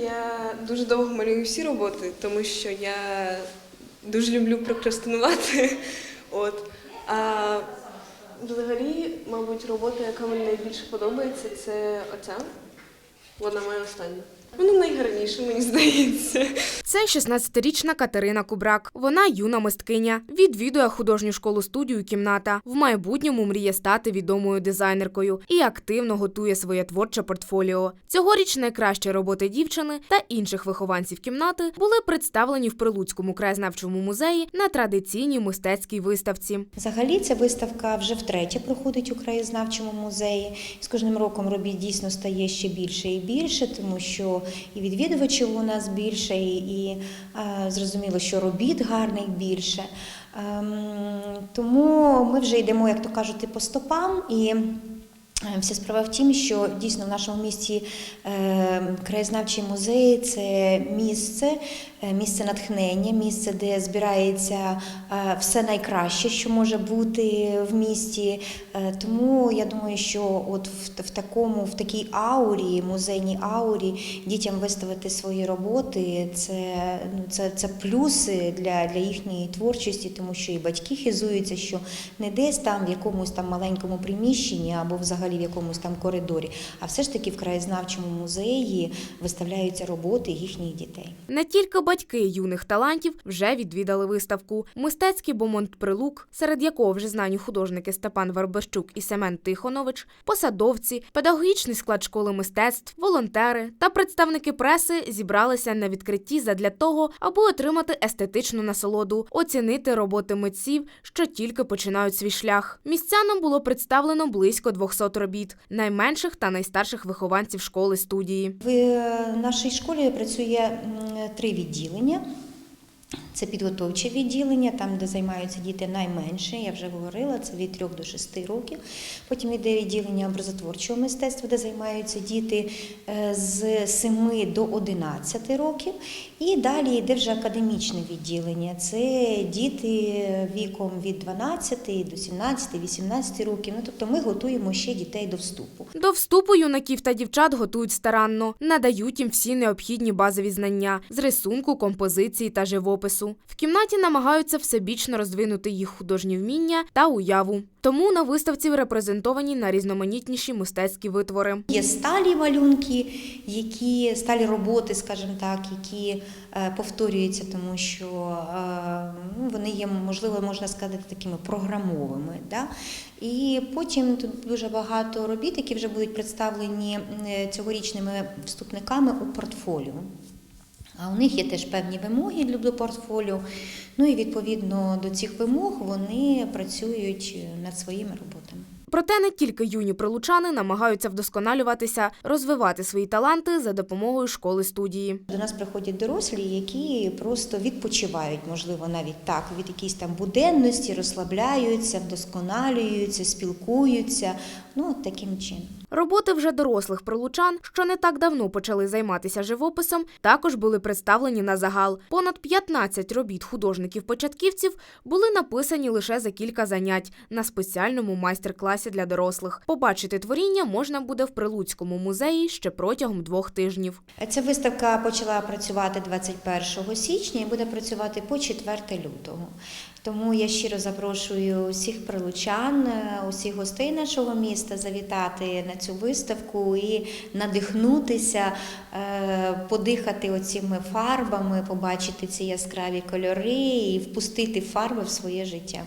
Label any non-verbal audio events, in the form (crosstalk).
Я дуже довго малюю всі роботи, тому що я дуже люблю прокрастинувати. (laughs) От. А взагалі, мабуть, робота, яка мені найбільше подобається, це оця. Вона моя остання. Вона найгарніша, мені здається. Це 16-річна Катерина Кубрак. Вона юна мисткиня. Відвідує художню школу студію кімната. В майбутньому мріє стати відомою дизайнеркою і активно готує своє творче портфоліо. Цьогоріч найкращі роботи дівчини та інших вихованців кімнати були представлені в Прилуцькому краєзнавчому музеї на традиційній мистецькій виставці. Взагалі ця виставка вже втретє проходить у краєзнавчому музеї. З кожним роком робіт дійсно стає ще більше і більше, тому що і відвідувачів у нас більше, і, і е, зрозуміло, що робіт гарних більше. Ем, тому ми вже йдемо, як то кажуть, по стопам і. Е, Вся справа в тім, що дійсно в нашому місті е, краєзнавчий музей це місце, місце натхнення, місце, де збирається все найкраще, що може бути в місті. Тому я думаю, що от в, в такому, в такій аурі, музейній аурі, дітям виставити свої роботи, це, ну, це, це плюси для, для їхньої творчості, тому що і батьки хизуються, що не десь там в якомусь там маленькому приміщенні або взагалі в якомусь там коридорі, а все ж таки в краєзнавчому музеї виставляються роботи їхніх дітей. Не тільки батьки юних талантів вже відвідали виставку. Мистецький бомонд Прилук, серед якого вже знані художники Степан Вербещук і Семен Тихонович, посадовці, педагогічний склад школи мистецтв, волонтери та представники преси зібралися на відкритті задля того, аби отримати естетичну насолоду, оцінити роботи митців, що тільки починають свій шлях. Містянам було представлено близько 200 робіт, найменших та найстарших вихованців школи студії. В е, нашій школі працює три відділення. Це підготовче відділення, там, де займаються діти найменше, я вже говорила, це від 3 до 6 років. Потім йде відділення образотворчого мистецтва, де займаються діти е, з 7 до 11 років. І далі йде вже академічне відділення. Це діти віком від 12 до 17, 18 років. Ну, тобто ми готуємо ще дітей до вступу. До вступу юнаків та дівчат готують старанно, надають їм всі необхідні базові знання з рисунку, композиції та живопису. В кімнаті намагаються всебічно розвинути їх художні вміння та уяву. Тому на виставці репрезентовані найрізноманітніші мистецькі витвори. Є сталі малюнки, які сталі роботи, скажімо так, які е, повторюються, тому що е, ну, вони є, можливо, можна сказати, такими програмовими. Да? І потім тут дуже багато робіт, які вже будуть представлені е, цьогорічними вступниками у портфоліо. А у них є теж певні вимоги для до портфоліо. Ну і відповідно до цих вимог вони працюють над своїми роботами. Проте не тільки юні прилучани намагаються вдосконалюватися, розвивати свої таланти за допомогою школи студії. До нас приходять дорослі, які просто відпочивають, можливо, навіть так, від якоїсь там буденності, розслабляються, вдосконалюються, спілкуються. Ну, таким чином. Роботи вже дорослих прилучан, що не так давно почали займатися живописом, також були представлені на загал. Понад 15 робіт художників-початківців були написані лише за кілька занять на спеціальному майстер-класі для дорослих. Побачити творіння можна буде в Прилуцькому музеї ще протягом двох тижнів. Ця виставка почала працювати 21 січня і буде працювати по 4 лютого. Тому я щиро запрошую усіх прилучан, е, усіх гостей нашого міста завітати на цю виставку і надихнутися, е, подихати оціми фарбами, побачити ці яскраві кольори і впустити фарби в своє життя.